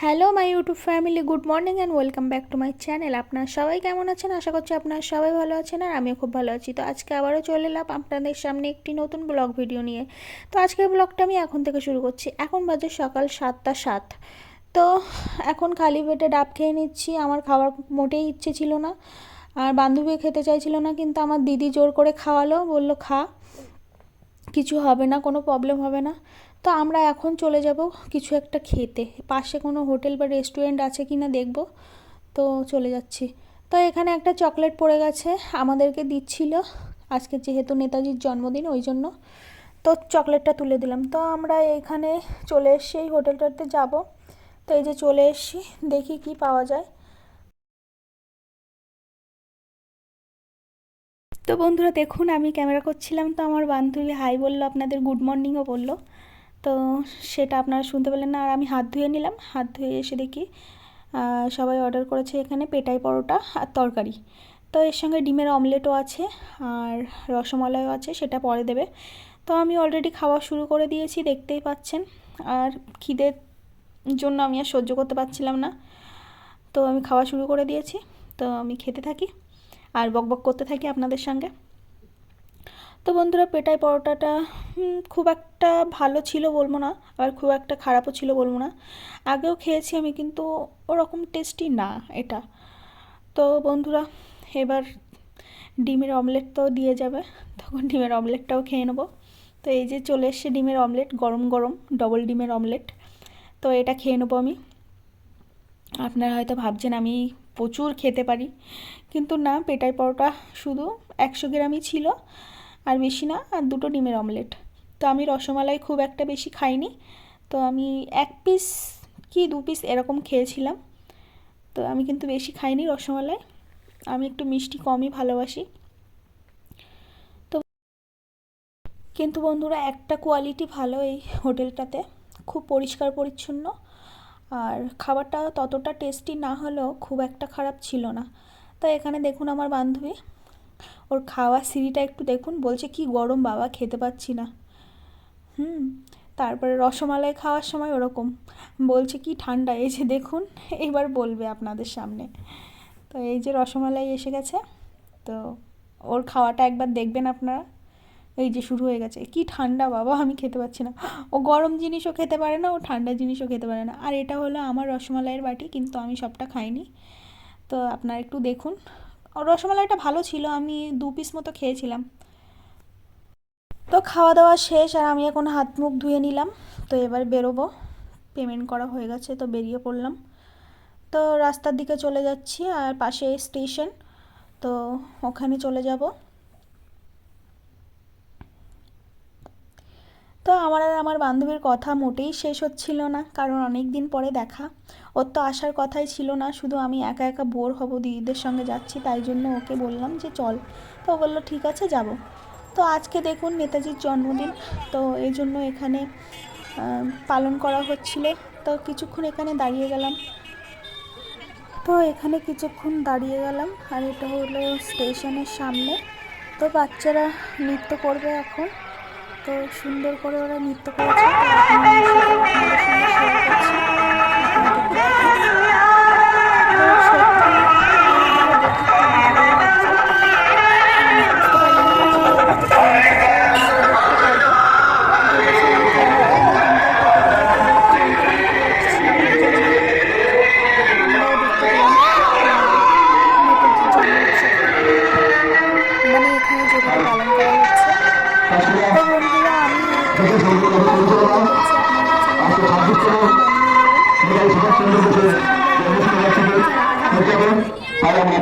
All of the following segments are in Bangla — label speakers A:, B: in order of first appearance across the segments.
A: Hello my YouTube family good morning and welcome back to my channel আপনার সবাই কেমন আছেন? আশা করছি আপনারা সবাই ভালো আছেন আর আমিও খুব ভালো আছি। তো আজকে আবারও চলে এলাম আপনাদের সামনে একটি নতুন ব্লগ ভিডিও নিয়ে। তো আজকের ব্লগটা আমি এখন থেকে শুরু করছি। এখন বাজে সকাল সাতটা সাত। তো এখন খালি পেটে ডাব খেয়ে নিচ্ছি। আমার খাওয়ার মোটেই ইচ্ছে ছিল না। আর বান্ধবী খেতে চাইছিল না, কিন্তু আমার দিদি জোর করে খাওয়ালো, বলল, খা, কিছু হবে না, কোনো প্রবলেম হবে না। তো আমরা এখন চলে যাব কিছু একটা খেতে। পাশে কোনো হোটেল বা রেস্টুরেন্ট আছে কি না দেখব। তো চলে যাচ্ছি। তো এখানে একটা চকলেট পড়ে গেছে, আমাদেরকে দিচ্ছিল। আজকে যেহেতু নেতাজির জন্মদিন, ওই জন্য তো চকলেটটা তুলে দিলাম। তো আমরা এখানে চলে এসেছি এই হোটেলটাতে যাব। তো এই যে চলে এসেছি, দেখি কি পাওয়া যায়। তো বন্ধুরা দেখুন, আমি ক্যামেরা করছিলাম তো আমার বান্ধবী, হাই বলল, আপনাদের গুড মর্নিংও বলল। তো সেটা আপনারা শুনতে পেলেন না, আর আমি হাত ধুয়ে নিলাম, হাত ধুয়ে এসে দেখি সবাই অর্ডার করেছে এখানে পেটাই পরোটা আর তরকারি। তো এর সঙ্গে ডিমের অমলেটও আছে, আর রসমালাইও আছে, সেটা পরে দেবে। তো আমি অলরেডি খাওয়া শুরু করে দিয়েছি, দেখতেই পাচ্ছেন। আর খিদের জন্য আমি আর সহ্য করতে পারছিলাম না। তো আমি খাওয়া শুরু করে দিয়েছি, তো আমি খেতে থাকি। আর বক বক করতে থাকি আপনাদের সঙ্গে। তো বন্ধুরা পেটাই পরোটাটা খুব একটা ভালো ছিল বলব না, আবার খুব একটা খারাপও ছিল বলব না। আগেও খেয়েছি আমি, কিন্তু ওরকম টেস্টি না এটা। তো বন্ধুরা, এবার ডিমের অমলেট তো দিয়ে যাবে, তখন ডিমের অমলেটটাও খেয়ে নেব। তো এই যে চলে এসছে ডিমের অমলেট গরম গরম ডবল ডিমের অমলেট তো এটা খেয়ে নেব আমি। আপনারা হয়তো ভাবছেন আমি প্রচুর খেতে পারি। কিন্তু না পেটাই পরোটা শুধু একশো গ্রামই ছিল আর বেশি না, আর দুটো ডিমের অমলেট। তো আমি রসমালাই খুব একটা বেশি খাইনি। তো আমি এক পিস কি দু পিস এরকম খেয়েছিলাম। তো আমি কিন্তু বেশি খাইনি রসমালাই। আমি একটু মিষ্টি কমই ভালোবাসি। তো কিন্তু বন্ধুরা, একটা কোয়ালিটি ভালো এই হোটেলটাতে। খুব পরিষ্কার, পরিচ্ছন্ন। আর খাবারটা ততটা টেস্টি না হলেও খুব একটা খারাপ ছিল না। তো এখানে দেখুন আমার বান্ধবী। ওর খাওয়া সিঁড়িটা একটু দেখুন, বলছে, কি গরম বাবা, খেতে পাচ্ছি না। হুম, তারপরে রসমালাই খাওয়ার সময় ওরকম। বলছে, কি ঠান্ডা, এই যে দেখুন। এবার বলবে আপনাদের সামনে। তো এই যে রসমালাই এসে গেছে, তো ওর খাওয়াটা একবার দেখবেন আপনারা। এই যে শুরু হয়ে গেছে। কি ঠান্ডা বাবা, আমি খেতে পাচ্ছি না। ও গরম জিনিসও খেতে পারে না, ও ঠান্ডা জিনিসও খেতে পারে না। আর এটা হলো আমার রসমালাইয়ের বাটি, কিন্তু আমি সবটা খাইনি। তো আপনারা একটু দেখুন। রসমালাইটা ভালো ছিল, আমি দু পিস মতো খেয়েছিলাম। তো খাওয়া দাওয়া শেষ, আর আমি এখন হাত মুখ ধুয়ে নিলাম। তো এবার বেরোবো। পেমেন্ট করা হয়ে গেছে, তো বেরিয়ে পড়লাম। তো রাস্তার দিকে চলে যাচ্ছি, আর পাশে স্টেশন। তো ওখানে চলে যাব। তো আমার আর আমার বান্ধবীর কথা মোটেই শেষ হচ্ছিল না, কারণ অনেক দিন পরে দেখা। ওর তো আসার কথাই ছিল না, শুধু আমি একা একা বোর হব দিদিদের সঙ্গে যাচ্ছি, তাই জন্য ওকে বললাম যে চল। তো ও বলল, ঠিক আছে, যাব। তো আজকে দেখুন নেতাজির জন্মদিন, তো এই জন্য এখানে পালন করা হচ্ছিল। তো কিছুক্ষণ এখানে দাঁড়িয়ে গেলাম। তো এখানে কিছুক্ষণ দাঁড়িয়ে গেলাম, আর এটা হলো স্টেশনের সামনে। তো বাচ্চারা নৃত্য করবে এখন। তো সুন্দর করে ওরা নৃত্য করেছে আমি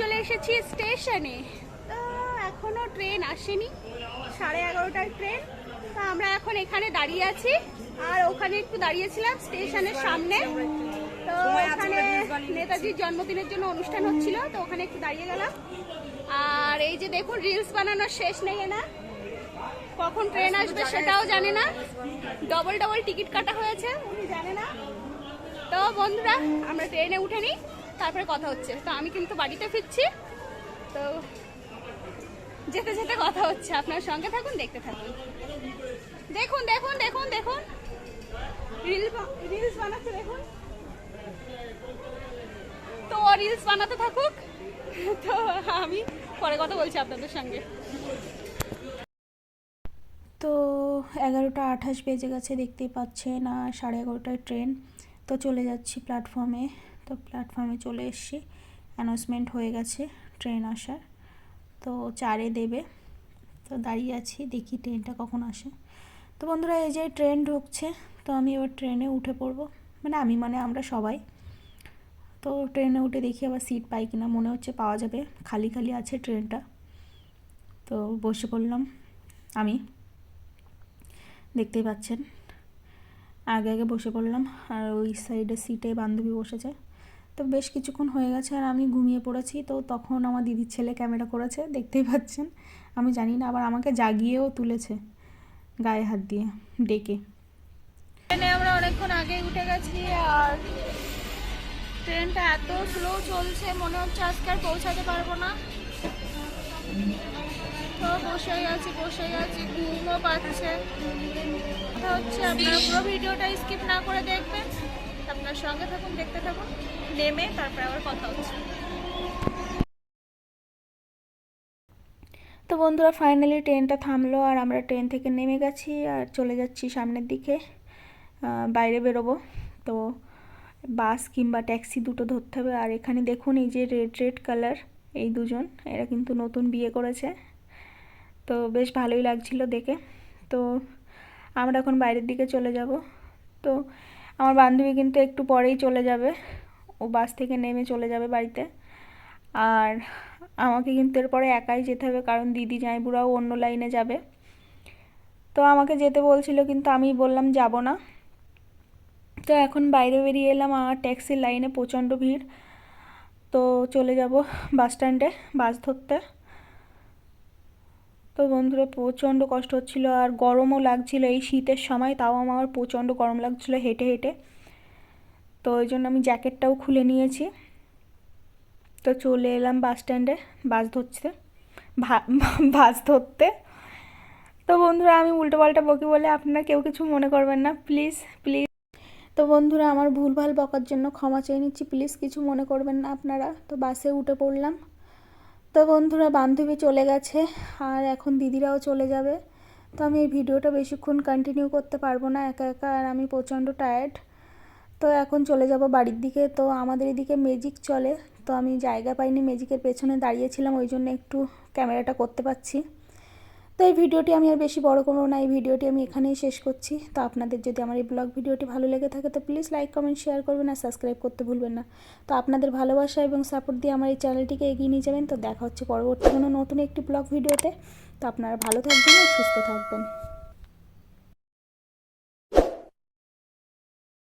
B: চলে এসেছি স্টেশনে। তো এখনও ট্রেন আসেনি সাড়ে এগারোটার ট্রেন। তো আমরা এখন এখানে দাঁড়িয়ে আছি আর ওখানে একটু দাঁড়িয়েছিলাম স্টেশনের সামনে। তো ওখানে নেতাজির জন্মদিনের জন্য অনুষ্ঠান হচ্ছিল তো ওখানে একটু দাঁড়িয়ে গেলাম। আর এই যে দেখুন রিলস বানানোর শেষ নেই না কখন ট্রেন আসবে সেটাও জানে না। ডবল ডবল টিকিট কাটা হয়েছে উনি জানে না। তো বন্ধুরা আমরা ট্রেনে উঠে নিই। তারপরে কথা হচ্ছে। তো আমি কিন্তু বাড়িতে ফিরছি। তো যেতে যেতে কথা হচ্ছে। আপনার সঙ্গে থাকুন, দেখতে থাকুন। দেখুন দেখুন দেখুন দেখুন। রিল রিলস বানাচ্ছে দেখুন। তো রিলস বানাতে থাকুক। তো আমি পরে কথা বলছি আপনাদের সঙ্গে।
A: তো এগারোটা আঠাশ বেজে গেছে, দেখতেই পাচ্ছেন, আর সাড়ে এগারোটায় ট্রেন। তো চলে যাচ্ছি প্ল্যাটফর্মে তো প্ল্যাটফর্মে চলে এসেছি। অ্যানাউন্সমেন্ট হয়ে গেছে ট্রেন আসার। তো চারে দেবে। তো দাঁড়িয়ে আছি, দেখি ট্রেনটা কখন আসে। তো বন্ধুরা, এই যে ট্রেন ঢুকছে, তো আমি এবার ট্রেনে উঠে পড়ব। মানে আমি মানে আমরা সবাই। তো ট্রেনে উঠে দেখি আবার সিট পাই কিনা, মনে হচ্ছে পাওয়া যাবে। খালি খালি আছে ট্রেনটা তো বসে পড়লাম আমি। দেখতেই পাচ্ছেন। আগে আগে বসে পড়লাম। আর ওই সাইডে সিটে বান্ধবী বসেছে। তো বেশ কিছুক্ষণ হয়ে গেছে আর আমি ঘুমিয়ে পড়েছি। তো তখন আমার দিদির ছেলে ক্যামেরা করেছে, দেখতেই পাচ্ছেন। আমি জানি না, আবার আমাকে জাগিয়েও তুলেছে গায়ে হাত দিয়ে, ডেকে।
B: ট্রেনে আমরা অনেকক্ষণ আগে উঠে গেছি আর ট্রেনটা এত স্লো চলছে, মনে হচ্ছে আজকে আর পৌঁছাতে পারব না। তো বসে গেছি বসে গেছি, ঘুমও পাচ্ছে। হচ্ছে আপনারা পুরো ভিডিওটা স্কিপ না করে দেখবেন। আপনার সঙ্গে থাকুন, দেখতে থাকুন। নেমে তারপরে আবার কথা হচ্ছে।
A: তো বন্ধুরা ফাইনালি ট্রেনটা থামলো আর আমরা ট্রেন থেকে নেমে গেছি আর চলে যাচ্ছি সামনের দিকে বাইরে বেরোবো। তো বাস কিংবা ট্যাক্সি দুটো ধরতে হবে আর এখানে দেখুন এই যে রেড রেড কালার এই দুজন, এরা কিন্তু নতুন বিয়ে করেছে। তো বেশ ভালোই লাগছিল দেখে। তো আমরা এখন বাইরের দিকে চলে যাব। তো আমার বান্ধবী কিন্তু একটু পরেই চলে যাবে। ও বাস থেকে নেমে চলে যাবে বাড়িতে। আর আমাকে কিন্তু এরপরে একাই যেতে হবে, কারণ দিদি জামাইবুড়াও অন্য লাইনে যাবে। তো আমাকে যেতে বলছিল, কিন্তু আমি বললাম যাব না। তো এখন বাইরে বেরিয়ে এলাম আমার ট্যাক্সির লাইনে প্রচণ্ড ভিড়। তো চলে যাব বাস স্ট্যান্ডে, বাস ধরতে। তো বন্ধুরা, প্রচণ্ড কষ্ট হচ্ছিল, আর গরমও লাগছিল এই শীতের সময়, তাও আমার প্রচণ্ড গরম লাগছিল হেঁটে হেঁটে। তো ওই জন্য আমি জ্যাকেটটাও খুলে নিয়েছি। তো চলে এলাম বাস স্ট্যান্ডে বাস ধরতে বাস ধরতে। তো বন্ধুরা আমি উল্টো পাল্টা বকি বলে আপনারা কেউ কিছু মনে করবেন না প্লিজ প্লিজ তো বন্ধুরা আমার ভুলভাল বকার জন্য ক্ষমা চেয়ে নিচ্ছি প্লিজ কিছু মনে করবেন না আপনারা। তো বাসে উঠে পড়লাম। তো বন্ধুরা বান্ধবী চলে গেছে আর এখন দিদিরাও চলে যাবে। তো আমি এই ভিডিওটা বেশিক্ষণ কন্টিনিউ করতে পারব না একা একা আর আমি প্রচণ্ড টায়ার্ড তো এখন চলে যাব বাড়ির দিকে। তো আমাদের এদিকে ম্যাজিক চলে। তো আমি জায়গা পাইনি ম্যাজিকের পেছনে দাঁড়িয়েছিলাম, ওই জন্য একটু ক্যামেরাটা করতে পারছি। তো এই ভিডিওটি আমি আর বেশি বড় করব না, এই ভিডিওটি আমি এখানেই শেষ করছি। তো আপনাদের যদি আমার এই ব্লগ ভিডিওটি ভালো লেগে থাকে, তো প্লিজ লাইক কমেন্ট শেয়ার করবেন আর সাবস্ক্রাইব করতে ভুলবেন না। তো আপনাদের ভালোবাসা এবং সাপোর্ট দিয়ে আমার এই চ্যানেলটিকে এগিয়ে নিয়ে যাবেন। তো দেখা হচ্ছে পরবর্তী কোনো নতুন একটি ব্লগ ভিডিওতে। তো আপনারা ভালো থাকবেন, সুস্থ থাকবেন।